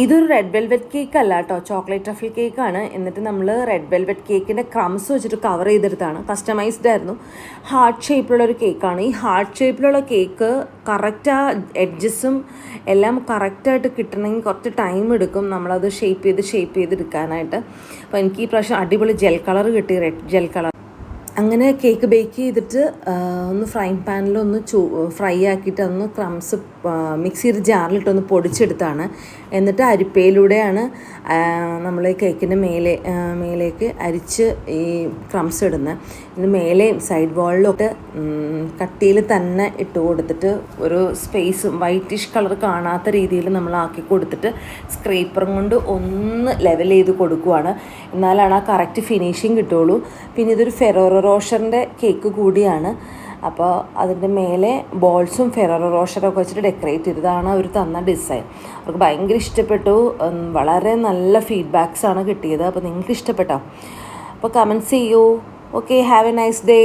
ഇതൊരു red velvet cake അല്ല കേട്ടോ. ചോക്ലേറ്റ് ട്രഫിൾ കേക്കാണ് എന്നിട്ട് നമ്മൾ റെഡ് വെൽവെറ്റ് കേക്കിന്റെ ക്രംസ് വെച്ചിട്ട് കവർ ചെയ്തെടുത്താണ്. കസ്റ്റമൈസ്ഡ് ആയിരുന്നു. ഹാർട്ട് ഷേപ്പിലുള്ള ഒരു കേക്കാണ് ഈ ഹാർട്ട് ഷേപ്പിലുള്ള കേക്ക് കറക്റ്റ് ആ എഡ്ജസും എല്ലാം കറക്റ്റായിട്ട് കിട്ടണമെങ്കിൽ കുറച്ച് ടൈം എടുക്കും നമ്മളത് ഷേപ്പ് ചെയ്ത് ഷേപ്പ് ചെയ്തെടുക്കാനായിട്ട്. അപ്പോൾ എനിക്ക് ഈ പ്രാവശ്യം അടിപൊളി ജെൽ കളർ കിട്ടി. റെഡ് ജെൽ കളർ അങ്ങനെ കേക്ക് ബേക്ക് ചെയ്തിട്ട് ഒന്ന് ഫ്രൈങ് പാനിൽ ഒന്ന് ചൂ ഫ്രൈ ആക്കിയിട്ട് ഒന്ന് ക്രംസ് മിക്സിയുടെ ജാറിലിട്ടൊന്ന് പൊടിച്ചെടുത്താണ്. എന്നിട്ട് അരിപ്പയിലൂടെയാണ് നമ്മൾ കേക്കിന്റെ മേലെ മേലേക്ക് അരിച്ച് ഈ ക്രംസ് ഇടുന്നത് ഇതിന് മേലെയും സൈഡ് വാളിലൊക്കെ കട്ടിയിൽ തന്നെ ഇട്ട് കൊടുത്തിട്ട് ഒരു സ്പേസ് വൈറ്റിഷ് കളർ കാണാത്ത രീതിയിൽ നമ്മൾ ആക്കി കൊടുത്തിട്ട് സ്ക്രേപ്പറും കൊണ്ട് ഒന്ന് ലെവൽ ചെയ്ത് കൊടുക്കുവാണ്. എന്നാലാണ് ആ കറക്റ്റ് ഫിനിഷിങ് കിട്ടുള്ളൂ. പിന്നെ ഇതൊരു ഫെറോറോ റോഷറിന്റെ കേക്ക് കൂടിയാണ്. അപ്പോൾ അതിന്റെ മേലെ ബോൾസും ഫെറോറോ റോഷറൊക്കെ വെച്ചിട്ട് ഡെക്കറേറ്റ് ചെയ്തതാണ് അവർ തന്ന ഡിസൈൻ. അവർക്ക് ഭയങ്കര ഇഷ്ടപ്പെട്ടു. വളരെ നല്ല ഫീഡ്ബാക്സാണ് കിട്ടിയത്. അപ്പോൾ നിങ്ങൾക്ക് ഇഷ്ടപ്പെട്ടോ? അപ്പോൾ കമൻസ് ചെയ്യൂ. Okay have a nice day.